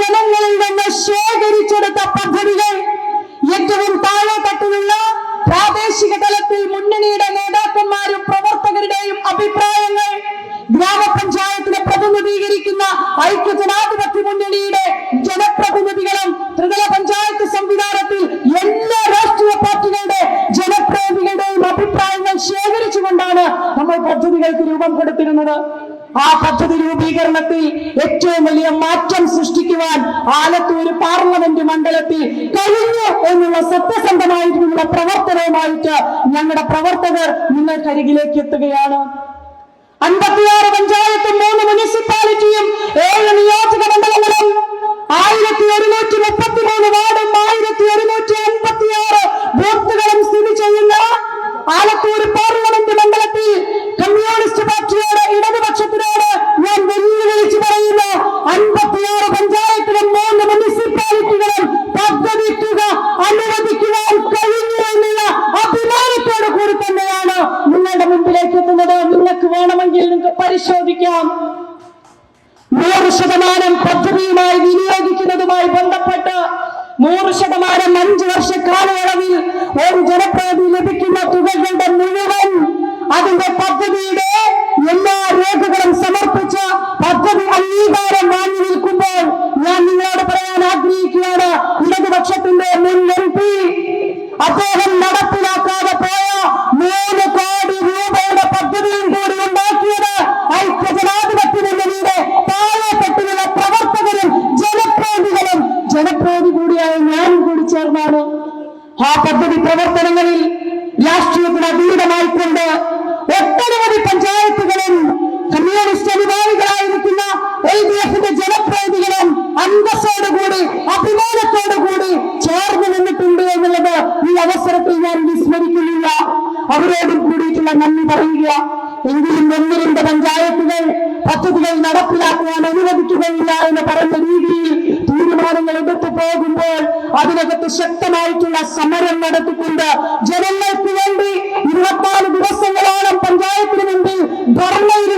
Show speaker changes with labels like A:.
A: ജനങ്ങളിൽ നിന്ന് ശേഖരിച്ചെടുത്ത പദ്ധതികൾ ഏറ്റവും താഴെ തട്ടിലുള്ള പ്രാദേശിക തലത്തിൽ മുന്നണിയുടെ നേതാക്കന്മാരും പ്രവർത്തകരുടെയും അഭിപ്രായങ്ങൾ ഗ്രാമപഞ്ചായത്തിനെ പ്രതിനിധീകരിക്കുന്ന ഐക്യ ജനാധിപത്യ മുന്നണിയുടെ ജനപ്രതിനിധികളും ത്രിതല പഞ്ചായത്ത് സംവിധാനത്തിൽ എല്ലാ രാഷ്ട്രീയ പാർട്ടികളുടെ ജനപ്രതിനിധികളുടെയും അഭിപ്രായങ്ങൾ ശേഖരിച്ചുകൊണ്ടാണ് നമ്മൾ പദ്ധതികൾക്ക് രൂപം കൊടുത്തിരുന്നത്. ആ പദ്ധതി രൂപീകരണത്തിൽ ഏറ്റവും വലിയ മാറ്റം സൃഷ്ടിക്കുവാൻ ആലത്തൂർ പാർലമെന്റ് മണ്ഡലത്തിൽ കഴിഞ്ഞു എന്നുള്ള സത്യസന്ധമായിട്ടുള്ള പ്രവർത്തനവുമായിട്ട് ഞങ്ങളുടെ പ്രവർത്തകർ നിങ്ങൾക്കരികിലേക്ക് എത്തുകയാണ്. അൻപത്തിയാറ് നിങ്ങൾക്ക് പരിശോധിക്കാം. നൂറ് ശതമാനം പദ്ധതിയുമായി വിനിയോഗിക്കുന്നതുമായി ബന്ധപ്പെട്ട് നൂറ് ശതമാനം അഞ്ചു വർഷ കാലയളവിൽ ഒരു ജനപ്രതി ലഭിക്കുന്ന തുകകളുടെ മുഴുവൻ അതിന്റെ പദ്ധതിയുടെ എല്ലാ രേഖകളും സമർപ്പിച്ച പദ്ധതി അംഗീകാരം വാങ്ങി നിൽക്കുമ്പോൾ ഞാൻ നിങ്ങളോട് പറയാൻ ആഗ്രഹിക്കുകയാണ്. ആ പദ്ധതി പ്രവർത്തനങ്ങളിൽ രാഷ്ട്രീയത്തിന് അതീതമായിക്കൊണ്ട് ഒട്ടനവധി പഞ്ചായത്തുകളും കമ്മ്യൂണിസ്റ്റ് അനുഭാവികളായിരിക്കുന്ന എൽ ഡി എഫിന്റെ ജനപ്രതിനിധികളും അന്തസ്സോടുകൂടി അഭിമാനത്തോടുകൂടി ചേർന്ന് നിന്നിട്ടുണ്ട് എന്നുള്ളത് ഈ അവസരത്തിൽ ഞാൻ വിസ്മരിക്കുന്നില്ല. അവരോടും കൂടിയിട്ടുള്ള നന്ദി പറയുക. എങ്കിലും ഒന്ന് രണ്ട് പഞ്ചായത്തുകൾ പദ്ധതികൾ നടപ്പിലാക്കുവാൻ അനുവദിക്കുകയില്ല എന്ന് പറഞ്ഞ രീതിയിൽ തീരുമാനങ്ങൾ എടുത്തു പോകുമ്പോൾ അതിനകത്ത് ശക്തമായിട്ടുള്ള സമരം നടത്തിക്കൊണ്ട് ജനങ്ങൾക്ക് വേണ്ടി ഇരുപത്തിനാല് ദിവസങ്ങളോളം പഞ്ചായത്തിന് മുമ്പിൽ ധർമ്മയിരുന്ന